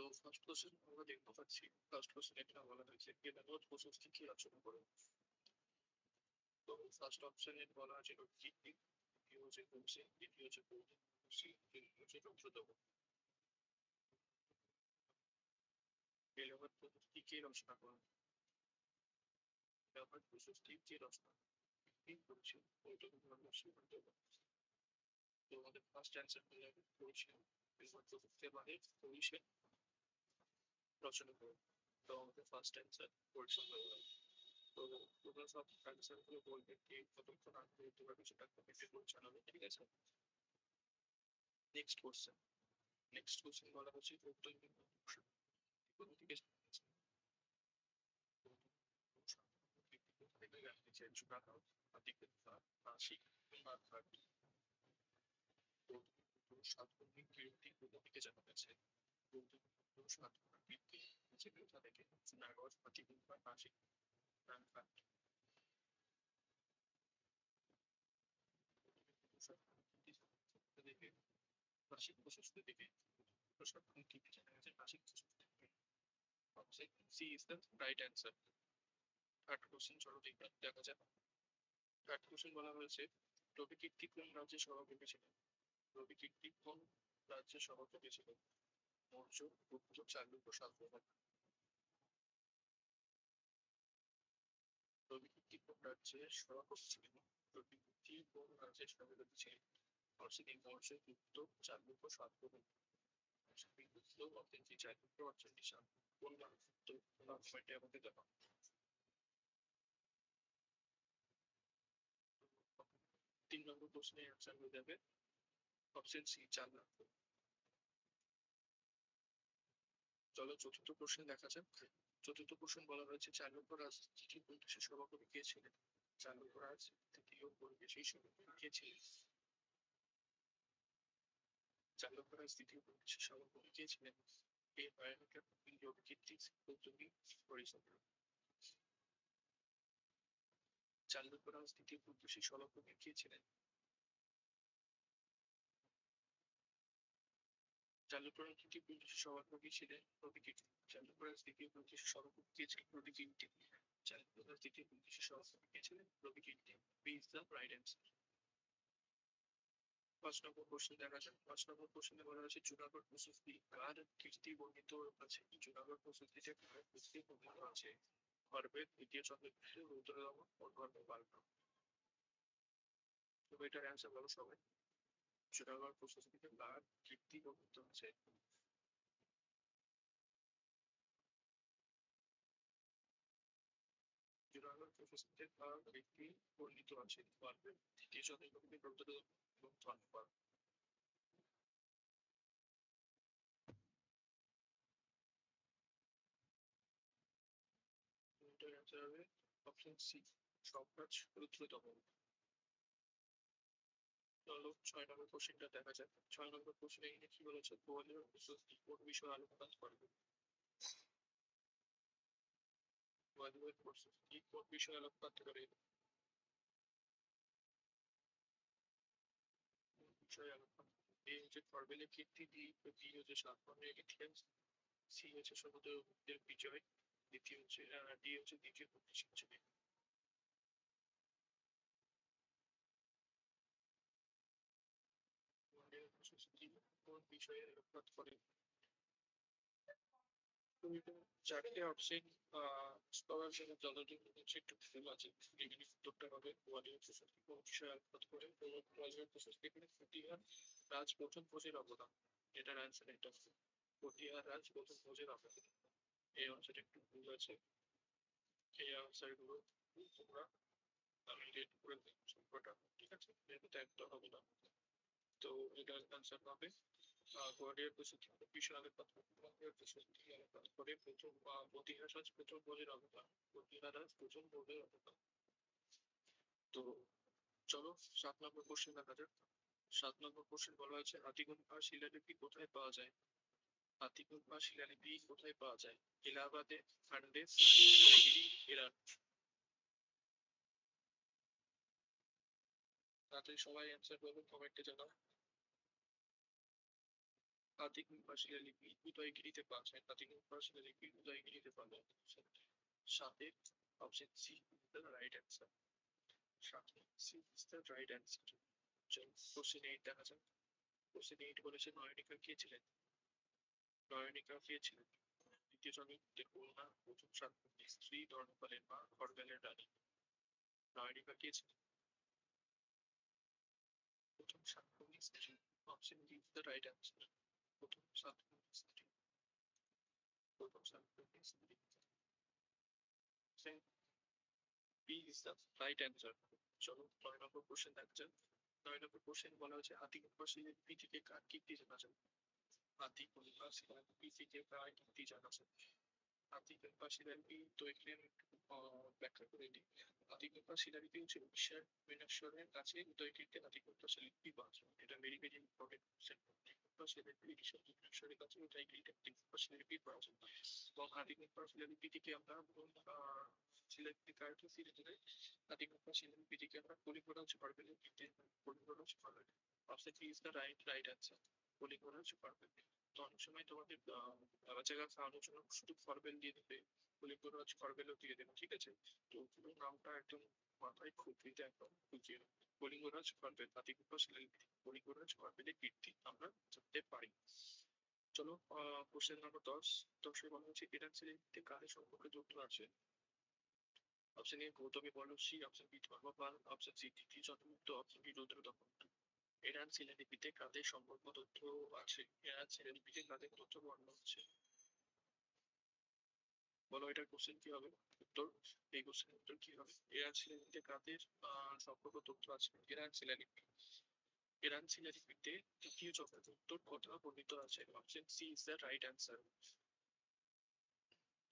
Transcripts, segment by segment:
তো first question আমরা দেখতে পাচ্ছি ফার্স্ট কোশ্চেন এটা বলা হয়েছে কে ব্যবহার প্রসেস কি আলোচনা করো তো ফার্স্ট অপশনে বলা আছে কিডনি দ্বিতীয় হচ্ছে কোষে দ্বিতীয় হচ্ছে প্রোটিন তৃতীয় হচ্ছে যন্ত্রদব ব্যবহার প্রসেস কি রচনা করো ব্যবহার প্রসেস কি রচনা কি করছে ওইটা অবশ্যই করতে হবে তো আমাদের ফার্স্ট অ্যান্সার হয়ে যাবে পরিষেবা ব্যবহার প্রসেসকে মানে পরিষেবা রচনা করো তো আমাদের ফার্স্ট অ্যান্সার পরিচালনা করো তো তোমরা সব অ্যান্সারগুলো বলবে কি কতক্ষণ আগে করতে পারবে সেটা কমেন্টে করে জানাবে ঠিক আছে? নেক্সট কোশ্চেন নেক্সট কোশ্চেন বলা হচ্ছে দিকে সাতকর্মী কীর্তি কোন দিকে জানা গেছে সাতকর্মী কীর্তি যেগুলো থেকে নাগজ প্রতিবিম্ব নাসিক প্রসাদ চলো কোশ্চেন বলা হয়েছে রবি কীর্তি কোন রাজ্যের সভাপতি ছিলেন রবি কীর্তি কোন রাজ্যের সভাপতি ছিলেন মৌর্য গুপ্ত চালুক্য শাতবাহন রবি রাজ্যের সভাপতি ছিলেন রবি কোন রাজ্যের সভাপতি ছিলেন মৌর্য গুপ্ত চালুক্য শাতবাহন গুপ্ত অর্থনীতি চালুক্য অর্চনী শাত কোন গুপ্ত কমেন্টে আমাকে জানাও তিন নম্বর প্রশ্নের অ্যান্সার হয়ে যাবে। অপশন সি চার চলো চতুর্থ প্রশ্ন দেখা যাক। চতুর্থ প্রশ্ন বলা হয়েছে, চালুক্য রাজ তৃতীয় পরিবেশের সভাপতি কে ছিলেন চালুক্য রাজ তৃতীয় পরিবেশের সভাপতি কে ছিলেন চালুক্য রাজ তৃতীয় পরিবেশের সভাপতি কে ছিলেন এই বায়োনিকের কীর্তিক উদ্যোগী পরিষদ চালুক্য রাজ তৃতীয় পরিবেশের সভাপতি কে ছিলেন চালুকরণ তৃতীয় ব্রিটিশ সভাপতি ছিলেন রবি কীর্তি চালুকরণ তৃতীয় ব্রিটিশ সভাপতি কে ছিলেন রবি কীর্তি চালুকরণ তৃতীয় ব্রিটিশ সভাপতি কে ছিলেন Ravikirti B is the right answer পাঁচ নম্বর প্রশ্ন দেখা যাক। পাঁচ নম্বর প্রশ্নে বলা হয়েছে, জুনাগড় প্রশস্তি কার কীর্তি বর্ণিত আছে? জুনাগড় প্রশস্তিতে কার কীর্তি বর্ণিত আছে? গর্বের দ্বিতীয় চন্দ্রগুপ্ত রুদ্রদম ও গর্ব বাল্য তো এটার অ্যান্সার বলো সবাই। জুনাগড় প্রশস্তিতে কার কীর্তি বর্ণিত আছে প্রশস্তিতে কার কীর্তি বর্ণিত আছে গর্বের দ্বিতীয় চন্দ্রগুপ্ত রুদ্রদম এবং ধন্যবাদ হবে ছয় নম্বর কোশ্চেনটা দেখা যাক ছয় নম্বর কোশ্চেনে কি বলেছে প্রশস্তি কোন বিষয়ে আলোকপাত করবে গোয়ালিয়র প্রশস্তি কোন বিষয়ে আলোকপাত করে বিষয়ে আলোকপাত এ হচ্ছে ফরবেলের কীর্তি হচ্ছে সাতবর্ণের ইতিহাস সি হচ্ছে সমুদ্রের বিজয় দ্বিতীয় হচ্ছে ডি হচ্ছে দ্বিতীয় প্রতিষ্ঠান ছিল বিষয়ে আলোকপাত করে চারটে অপশন স্কলার জন্য হচ্ছে একটু ভুল আছে এখানে উত্তরটা হবে গোয়ালিয়র প্রশস্তি বিষয়ে আলোকপাত করে এখানে প্রতিহার রাজ প্রথম ভোজের অবদান। এটার অ্যান্সার এটা। প্রতিহার রাজ প্রথম ভোজের অবদান। এই অংশটা একটু ভুল আছে। এই আনসারগুলো তোমরা আমি রেড করে সবকটা ঠিক আছে? এটা একটা হবে না। তো এটার আনসার হবে প্রথম আহ, মতিহারাজ প্রথম অবদান প্রথম অবদান তো চলো সাত নম্বর কোশ্চেন দেখা যাক। সাত নম্বর কোশ্চেন বলা হয়েছে শিলালিপি কোথায় পাওয়া যায়? হাতিগুম্পা শিলালিপি কোথায় পাওয়া যায়? এলাহাবাদে খান্ডেস ইরান তাড়াতাড়ি সবাই অ্যান্সার করবেন কমেন্টে জানাও। হাতিগুম্পা শিলালিপি উদয়গিরিতে পাওয়া যায় হাতিগুম্পা শিলালিপি উদয়গিরিতে পাওয়া যায় সাথে option C the right answer সাথে C is the right answer চলো কোশ্চেন এইট দেখা যাক। কোশ্চেন এইট বলেছে নয়নিকা কে ছিলেন? নয়নিকা কে ছিলেন? দ্বিতীয় চন্দ্রগুপ্তের কন্যা প্রথম শান্তনুর স্ত্রী, ধর্মপালের মা, খড়গালের রানী। নয়নিকা কে ছিলেন? প্রথম শান্তনুর স্ত্রী option D is the right answer B is the right answer চলো নয় নম্বর কোশ্চেন দেখা যাক নয় নম্বর কোশ্চেন বলা হচ্ছে হাতিগুম্পা শিলালিপি থেকে কার কীর্তি জানা যায় হাতিগুম্পা শিলালিপি থেকে কার কীর্তি জানা যায় হাতিগুম্পা শিলালিপি তো এখানে ব্যাখ্যা করে দিই হাতিগুম্পা শিলালিপি হচ্ছে উড়িষ্যার ভুবনেশ্বরের কাছে উদয়গিরিতে হাতিগুম্পা শিলালিপি পাওয়া যায় এটা ভেরি ভেরি ইম্পর্টেন্ট কোশ্চেন অনেক সময় তোমাদের জায়গা খাওয়ানোর জন্য শুধু ফরবেল দিয়ে দেবে কলিঙ্গরাজ ফরবেলও দিয়ে দেবে, ঠিক আছে? তো নামটা একদম মাথায় খুঁটিতে একদম খুঁজিয়ে কলিঙ্গরাজ ফরবেল হাতিগুম্পা শিলালিপি কলিঙ্গরাজ ফরবেলের কীর্তি আমরা জানতে পারি। চলো কোশ্চেন নাম্বার দশ। দশে বলা হচ্ছে ইরান শিলালিপিতে কাদের সম্পর্কে তথ্য আছে? Option A Gautami Balasri option B Dharmapal option C দ্বিতীয় চন্দ্রগুপ্ত অপশন ডি রুদ্রদমন ইরান শিলালিপিতে কাদের সম্পর্ক তথ্য আছে? ইরান শিলালিপিতে কাদের তথ্য বর্ণনা হচ্ছে বলো এটার কোশ্চেন কি হবে? উত্তর এই কোশ্চেনের উত্তর কি হবে? ইরান শিলালিপিতে কাদের আহ, সম্পর্ক তথ্য আছে। ইরান ইরান তৃতীয় চন্দ্রগুপ্তর কথা বর্ণিত আছে। Option C is the right answer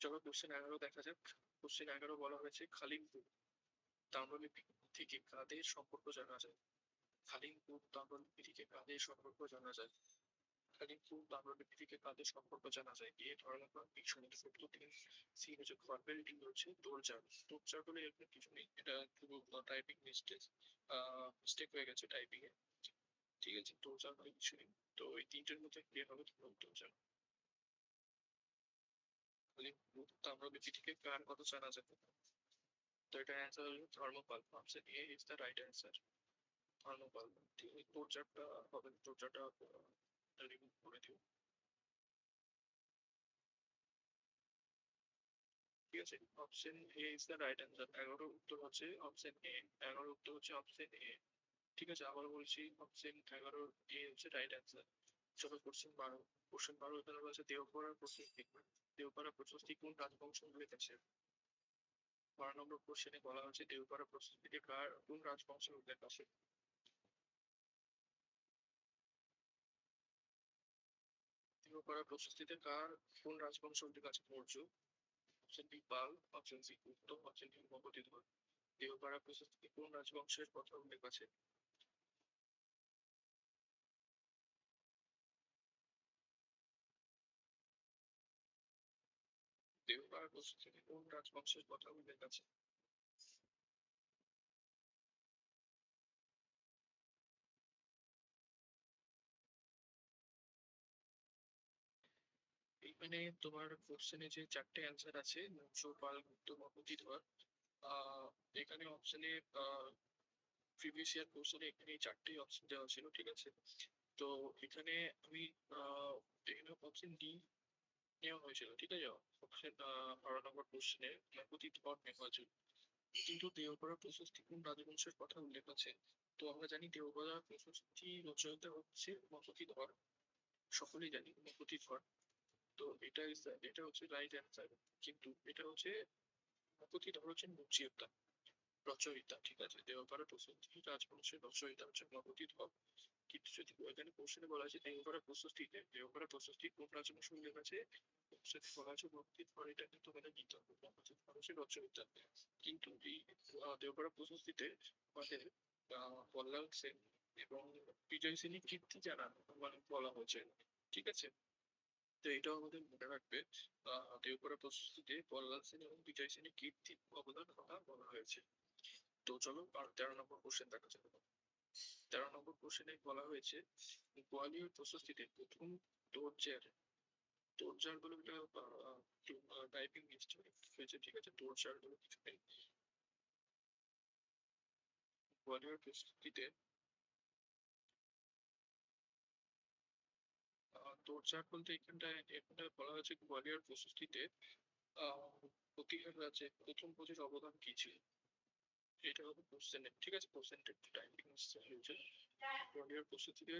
চলো কোশ্চেন এগারো, দেখা যাক। কোশ্চেন এগারো বলা হয়েছে খালিমপুর তাম্রলিপি থেকে কাদের সম্পর্ক জানা যায়? খালিমপুর তাম্রলিপি থেকে কাদের সম্পর্ক জানা যায়? খালিমপুর তাম্রলিপি থেকে কাদের সম্পর্ক জানা যায়। এ ধরনের বি সমুদ্রগুপ্ত তিন সি হচ্ছে খরবেল ডি হচ্ছে দোলচার দোলচার বলে এরকম কিছু নেই। এটা পুরো টাইপিং মিস্টেক মিস্টেক হয়ে গেছে টাইপিং এ। ঠিক আছে দোলচার বলে কিছু নেই। তো এই তিনটের মধ্যে কে হবে তোমার তাম্রলিপি থেকে কার কথা জানা যায়? তো এটা অ্যান্সার হলো Dharmapal option A is the right answer Dharmapal ঠিক আছে হবে তোরচারটা রিমুভ করে দিও ঠিক আছে option A is the right উত্তর হচ্ছে অপশন এ এগারো উত্তর হচ্ছে অপশন এ ঠিক আছে আবার বলছি অপশন এগারো এ হচ্ছে রাইট চলো কোশ্চেন বারো কোশ্চেন বারো এখানে প্রশস্তি দেওপাড়া প্রশস্তি কোন রাজবংশ উল্লেখ আছে বারো নম্বর কোশ্চেনে বলা হচ্ছে দেওপাড়া প্রশস্তিতে কার কোন রাজবংশের উল্লেখ আছে। দেওপাড়া প্রশস্তিতে কার কোন রাজবংশ উল্লেখ আছে Maurya option B Pala option C Gupta option D মগধীধর Deopara প্রশস্তিতে কোন রাজবংশের কথা উল্লেখ আছে? দেওপাড়া প্রশস্তিতে কোন রাজবংশের কথা উল্লেখ আছে? এইখানে তোমার কোশ্চেনে যে চারটে অ্যান্সার আছে মৌর্য পাল, গুপ্ত মগধীধর আহ, এখানে অপশনে প্রিভিয়াস ইয়ার কোশ্চেনে এখানে চারটে অপশন দেওয়া ছিল, ঠিক আছে? তো এখানে আমি এখানে অপশন ডি নেওয়া হয়েছিল, ঠিক আছে? অপশন বারো নম্বর কোশ্চেনে মগধীধর নেওয়া হয়েছিল। কিন্তু দেওপাড়া প্রশস্তি কোন রাজবংশের কথা উল্লেখ আছে? তো আমরা জানি দেওপাড়া প্রশস্তি রচয়িতা হচ্ছে মগধীধর সকলেই জানি মগধীধর তো এটা এটা হচ্ছে রাইট অ্যান্সার কিন্তু এটা হচ্ছে মগধীধর হচ্ছেন মুচিয়তা রচয়িতা, ঠিক আছে? দেওপাড়া প্রসেনজিৎ রাজবংশের রচয়িতা হচ্ছে মগধীধর কিন্তু যদি এখানে কোশ্চেনে বলা আছে দেহকরা প্রশস্তিতে দেহকরা প্রশস্তি কোন প্রাচীন উল্লেখ আছে সেটা বলা আছে ভক্তির পরে এটা কিন্তু তোমাদের নিতে হবে মানুষের রচয়িতা। কিন্তু এই দেহকরা প্রশস্তিতে আমাদের বল্লাল সেন এবং বিজয় সেনী কীর্তি জানান মানে বলা হয়েছে, ঠিক আছে? তো এটাও আমাদের মনে রাখবে। দেহকরা প্রশস্তিতে বল্লাল সেন এবং বিজয় সেনের কীর্তি অবদান কথা বলা হয়েছে। তো চলো আর তেরো নম্বর কোশ্চেন দেখা যাবে তেরো নম্বর কোশ্চেনে বলা হয়েছে, গোয়ালিয়র প্রশস্তিতে প্রথম তোরজার বলে একটা টাইপিং মিস্টেক হয়েছে, ঠিক আছে? তোরজার বলে কিছু নেই। গোয়ালিয়র প্রশস্তিতে তোরজার বলতে এখানটায় এখানটায় বলা হয়েছে গোয়ালিয়র প্রশস্তিতে প্রতিহার রাজ্যে প্রথম প্রজের অবদান কি ছিল? এটা হবে কোশ্চেনের ঠিক আছে? কোশ্চেনটা একটু টাইপিং হয়েছে গোয়ালিয়র প্রশস্তিতে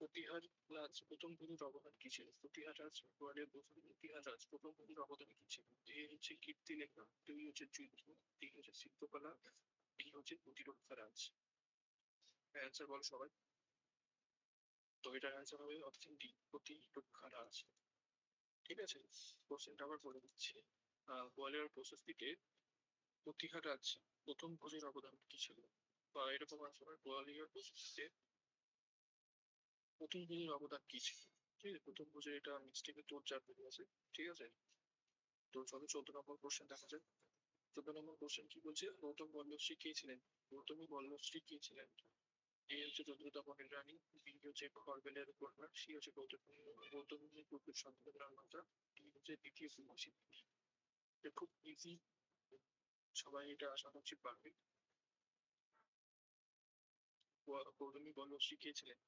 প্রতিহার রাজ প্রথম পুরুষ অবদান কি ছিল? প্রতিহার রাজ গোয়ালিয়র প্রথম প্রতিহার রাজ প্রথম পুরুষ অবদান কি ছিল? এ হচ্ছে কীর্তি লেখা দুই হচ্ছে যুদ্ধ, তিন হচ্ছে শিল্পকলা তিন হচ্ছে প্রতিরক্ষা রাজ অ্যান্সার বল সবাই। তো এটার অ্যান্সার হবে অপশন ডি প্রতিরক্ষা রাজ ঠিক আছে? কোশ্চেনটা আবার বলে দিচ্ছি। গোয়ালিয়র প্রশস্তিতে প্রতিহার রাজ প্রথম পুজোর অবদান কি ছিল? বা এরকম আসলে গোয়ালিয়র প্রশস্তিতে প্রথম পুজোর অবদান কি ছিল? ঠিক আছে? প্রথম পুজোর এটা মিস্টেকে তোর চার আছে ঠিক আছে? তো চলো চোদ্দ নম্বর কোশ্চেন দেখা যাক। চোদ্দ নম্বর কোশ্চেন কি বলছে? গৌতম বল্লভশ্রী কে ছিলেন? গৌতমী বল্লভশ্রী কে ছিলেন? এ হচ্ছে রানী হচ্ছে খরবেলের কন্যা হচ্ছে পুত্রের সন্তানের মাতা হচ্ছে দ্বিতীয় এটা খুব ইজি সবাই এটা আশা করছি পারবে গৌতমী বল্লভশ্রী কে ছিলেন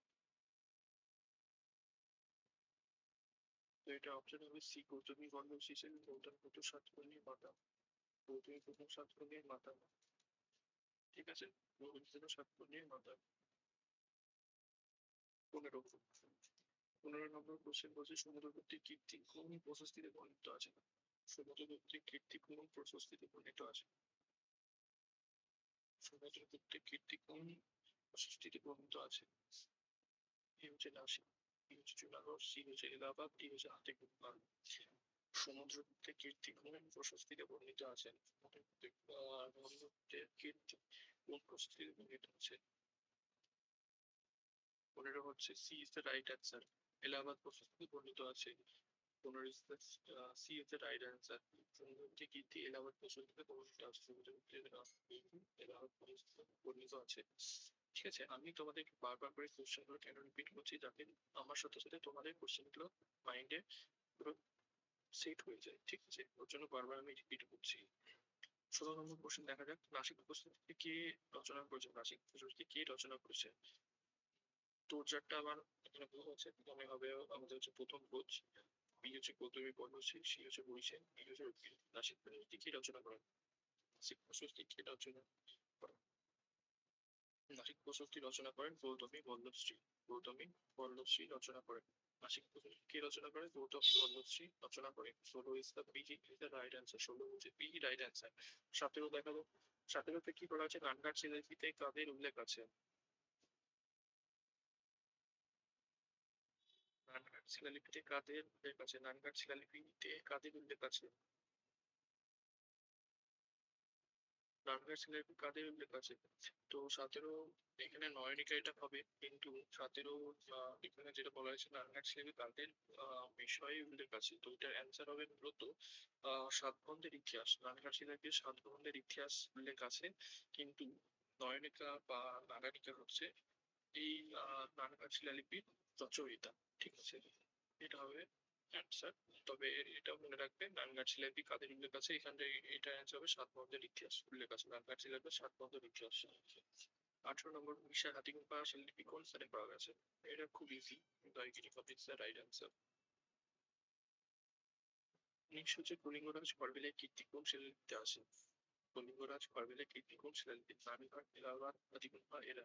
তো এটা অপশন হবে সি গৌতমী বল্লভশ্রী ছিলেন গৌতম পুত্র সাতকর্ণীর মাতা গৌতমী প্রথম সাতকর্ণীর মাতা ঠিক আছে? গৌতমী সাতকর্ণীর মাতা পনেরো। পনেরো নম্বর কোশ্চেন বলছে সমুদ্রবর্তী কীর্তি কোন প্রশস্তিতে বর্ণিত আছে? সমুদ্রবর্তী কীর্তি কোন প্রশস্তিতে বর্ণিত আছে? সমুদ্রবর্তী কীর্তি কোন প্রশস্তিতে বর্ণিত আছে? এ হচ্ছে নাসিক বি হচ্ছে জুনাগড় হচ্ছে এলাহাবাদ হচ্ছে কীর্তি কোন প্রশস্তিতে বর্ণিত আছেন কোন প্রশস্তিতে বর্ণিত আছে? পনেরো হচ্ছে C is the right answer Allahabad প্রশস্তিতে বর্ণিত আছে পনেরো is the C is the right answer সমুদ্রগুপ্তের কীর্তি এলাহাবাদ প্রশস্তিতে বর্ণিত আছে। এলাহাবাদ প্রশস্তিতে বর্ণিত আছে। ঠিক আছে, আমি তোমাদেরকে বারবার করে কোশ্চেনগুলো কেন রিপিট করছি যাতে আমার সাথে সাথে তোমাদের কোশ্চেনগুলো মাইন্ডে পুরো সেট হয়ে যায়। ঠিক আছে, ওর জন্য বারবার আমি রিপিট করছি। ষোলো নম্বর কোশ্চেন দেখা যাক। নাসিক প্রশস্তি কে রচনা করেছে? নাসিক প্রশস্তি কে রচনা করেছে? তোরজারটা আমার এখানে ভুল হচ্ছে প্রথমে হবে আমাদের হচ্ছে প্রথম কোচ বি হচ্ছে গৌতমী বর্ণশ্রী সি হচ্ছে বৈশাখ ডি হচ্ছে নাসিক প্রশস্তি কে রচনা করেন? নাসিক প্রশস্তি কে রচনা করেন? নাসিক প্রশস্তি রচনা করেন গৌতমী বল্লভশ্রী গৌতমী বল্লভশ্রী রচনা করেন। নাসিক প্রশস্তি কে রচনা করেন? গৌতমী বল্লভশ্রী রচনা করেন। ষোলো is the B is the right answer ষোলো হচ্ছে বি রাইট অ্যান্সার সতেরো দেখাবো। সতেরোতে কি করা আছে? গান গানঘাট শিলালিপিতে কাদের উল্লেখ আছে নানঘাট শিলালিপিতে কাদের উল্লেখ আছে? নানঘাট শিলালিপিতে কাদের উল্লেখ আছে? নানঘাট শিলালিপি কাদের উল্লেখ আছে? তো সতেরো, এখানে নয়নিকা এটা হবে, কিন্তু সতেরো এখানে যেটা বলা হয়েছে নানঘাট শিলালিপি কাদের বিষয়ে উল্লেখ আছে? তো এটার অ্যান্সার হবে মূলত, আহ, সাতবন্ধের ইতিহাস। নানঘাট শিলালিপির সাতবন্ধের ইতিহাস উল্লেখ আছে, কিন্তু নয়নিকা বা নাগানিকা হচ্ছে এই নানঘাট শিলালিপির রচয়িতা। ঠিক আছে? এটা হবে অ্যান্সার তবে এটা মনে রাখবে নানঘাট শিলালিপি কাদের উল্লেখ আছে? এখানে এটা অ্যান্সার হবে সাত বন্ধের ইতিহাস উল্লেখ আছে। নানঘাট শিলালিপির সাত বন্ধের ইতিহাস। আঠারো নম্বর উড়িষ্যার হাতিগুম্পা শিলালিপি কোন স্থানে পাওয়া গেছে? এটা খুব ইজি দয়গিরি কপিস দ্য রাইট অ্যান্সার নেক্সট হচ্ছে কলিঙ্গরাজ করবেলের কীর্তি কোন শিলালিপিতে আছে কলিঙ্গরাজ করবেলের কীর্তি কোন শিলালিপি নারীঘাট এলাহাবাদ হাতিগুম্পা এরা।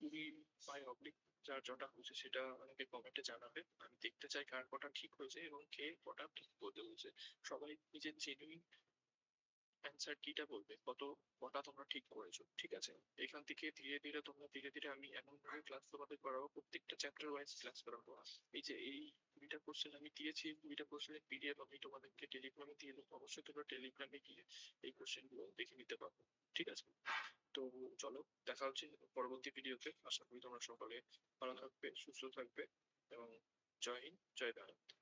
কুড়ি বাই অবলিক যার যটা হয়েছে সেটা আমাকে কমেন্টে জানাবে। আমি দেখতে চাই কার কটা ঠিক হয়েছে এবং কে কটা ঠিক বলতে হয়েছে। সবাই নিজের জেনুইন অ্যান্সার কিটা বলবে, কত কটা তোমরা ঠিক করেছ, ঠিক আছে? এখান থেকে ধীরে ধীরে তোমরা ধীরে ধীরে আমি এমন ভাবে ক্লাস তোমাদের করাবো প্রত্যেকটা চ্যাপ্টার ওয়াইজ ক্লাস করাবো। এই যে এই কুড়িটা কোশ্চেন আমি দিয়েছি কুড়িটা কোশ্চেনের পিডিএফ আমি তোমাদেরকে টেলিগ্রামে দিয়ে দেবো। অবশ্যই তোমরা টেলিগ্রামে গিয়ে এই কোশ্চেনগুলো দেখে নিতে পারবে ঠিক আছে? তো চলো, দেখা হচ্ছে পরবর্তী ভিডিওতে আশা করি তোমরা সকলে ভালো থাকবে, সুস্থ থাকবে, এবং জয় হিন্দ, জয় ভারত।